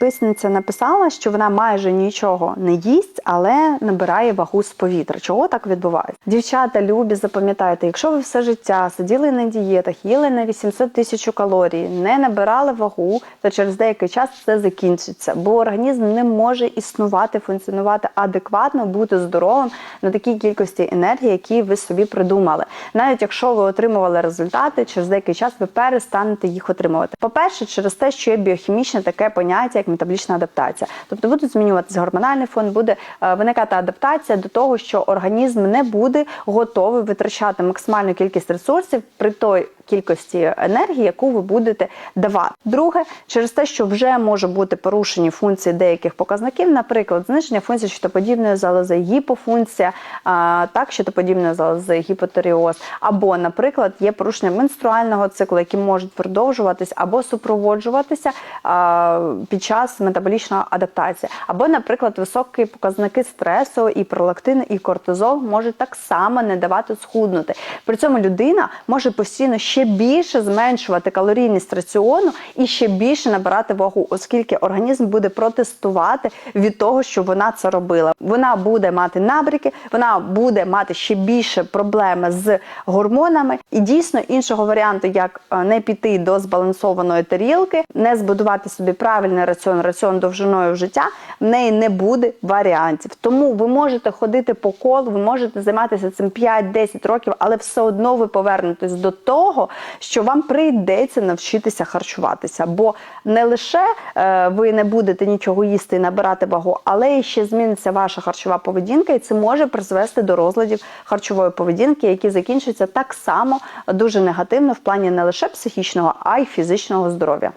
підписниця написала, що вона майже нічого не їсть, але набирає вагу з повітря. Чого так відбувається? Дівчата, любі, запам'ятайте, якщо ви все життя сиділи на дієтах, їли на 800 тисяч калорій, не набирали вагу, то через деякий час це закінчиться, бо організм не може існувати, функціонувати адекватно, бути здоровим на такій кількості енергії, які ви собі придумали. Навіть якщо ви отримували результати, через деякий час ви перестанете їх отримувати. По-перше, через те, що є біохімічне таке поняття, як метаболічна адаптація. Тобто буде змінюватися гормональний фон, буде е, виникати адаптація до того, що організм не буде готовий витрачати максимальну кількість ресурсів при той кількості енергії, яку ви будете давати. Друге, через те, що вже може бути порушені функції деяких показників, наприклад, зниження функції щитоподібної залози, гіпофункція, а, так, щитоподібної залози, гіпотеріоз, або, наприклад, є порушення менструального циклу, які можуть продовжуватись або супроводжуватися а, під час метаболічної адаптації, або, наприклад, високі показники стресу, і пролактин, і кортизол можуть так само не давати схуднути. При цьому людина може постійно ще більше зменшувати калорійність раціону і ще більше набирати вагу, оскільки організм буде протестувати від того, що вона це робила. Вона буде мати набріки, вона буде мати ще більше проблеми з гормонами. І дійсно іншого варіанту, як е, не піти до збалансованої тарілки, не збудувати собі правильний раціон, раціон довжиною в життя, в неї не буде варіантів. Тому ви можете ходити по колу, ви можете займатися цим 5-10 років, але все одно ви повернетесь до того, що вам прийдеться навчитися харчуватися. Бо не лише е, ви не будете нічого їсти і набирати вагу, але і ще зміниться ваша харчова поведінка, і це може призвести до розладів харчової поведінки, які закінчаться так само дуже негативно в плані не лише психічного, а й фізичного здоров'я.